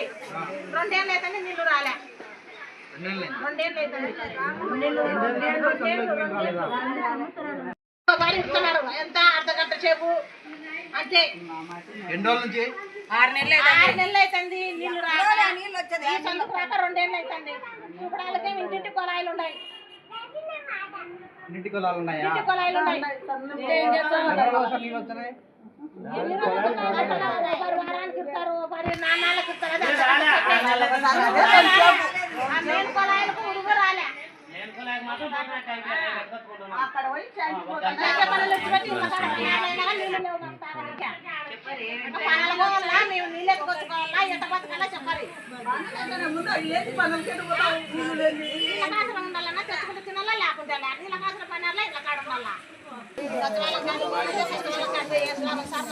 ఉన్నాయి రెండేళ్ళు అయితే నీళ్ళు రాలే. రెండేళ్ళు ఒకసారి ఇస్తున్నారు. ఎంత? అర్ధ గంట సేపు. అంతే. ఎన్ని రోజుల నుంచి? ఆరు నెలలు అవుతుంది. నీళ్ళు రాక ఈ సందుకు రాక రెండేళ్ళు అవుతుంది. ఇప్పుడు వాళ్ళకి ఇంటింటి కొలాయిలు ఉన్నాయి. ఇంటికి కొలాలు ఉన్నాయా? ఇంటి కొలాయిలు ఉన్నాయి. ఏం చేస్తాం? నీళ్ళు? ఒకరు వారానికి లేకుంటే లే. నీళ్ళ కాసులు పనాలా, కాడ ఉండాలా. సార్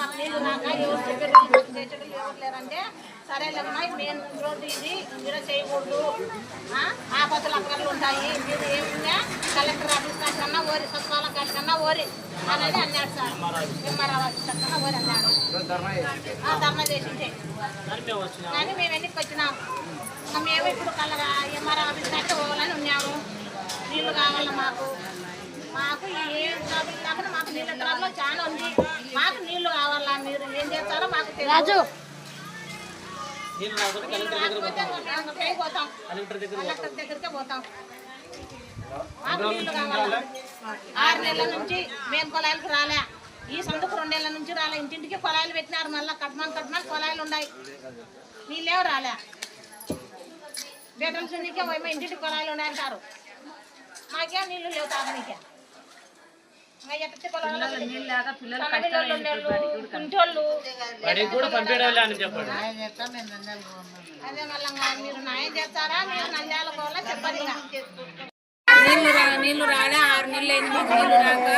ఎవరు సరేలేమ్మా మెయిన్ ఇది మీరు చేయకూడదు. ఆ, అక్కర్లు ఉంటాయి. మీరు కలెక్టర్ ఆఫీస్ కన్నా ఓరి సచివాలయం కన్నా ఓరి అనేది అన్నాడు సార్. ఎంఆర్ఆర్ ఆఫీస్ కన్నా ఓరి అన్నాడు. ధర్నా చేసింటే. కానీ మేము ఎన్నికి వచ్చినాం? మేము ఇప్పుడు కలరా ఎంఆర్ఆర్ ఆఫీస్ పోవాలని ఉన్నాము. నీళ్ళు కావాలి మాకు? మాకు ఏం ప్రాబ్లం లేకుండా మాకు నీళ్ళ ప్రాబ్లం చాలా ఉంది. మాకు నీళ్ళు కావాలా మీరు? ఏం చేస్తారో మాకు రాజు. పోతాం. కలెక్టర్ దగ్గరికే పోతాం. మాకు నీళ్ళు కావాలా? ఆరు నెలల నుంచి మేము కొలాయిలకు రాలే. ఈ సందుకు రెండేళ్ళ నుంచి రాలే. ఇంటింటికి కొలాయిలు పెట్టినారు. మళ్ళీ కట్మాన్ కట్మాన్ కొలాయిలు ఉన్నాయి. నీళ్ళేవు రాలే. బెటల్ సున్నికే పోయి ఇంటింటికి కొలాయిలు ఉన్నాయంటారు. మాకే నీళ్ళు లేవు తాగనీకే. ఇంకా ఎట్టి కొలాయిలు సన్నమిల్లోళ్ళు ఉండేళ్ళు, కుంటోళ్ళు. వాడికి కూడా పంపించాలి అని చెప్పండి. అదే మళ్ళీ మీరు న్యాయం చేస్తారా మీరు నంద్యాల పోవాలా చెప్పండి. ఇంకా నీళ్ళు రా నీళ్ళు రాలే ఆరు నెలలు అయింది నీళ్ళు రాక.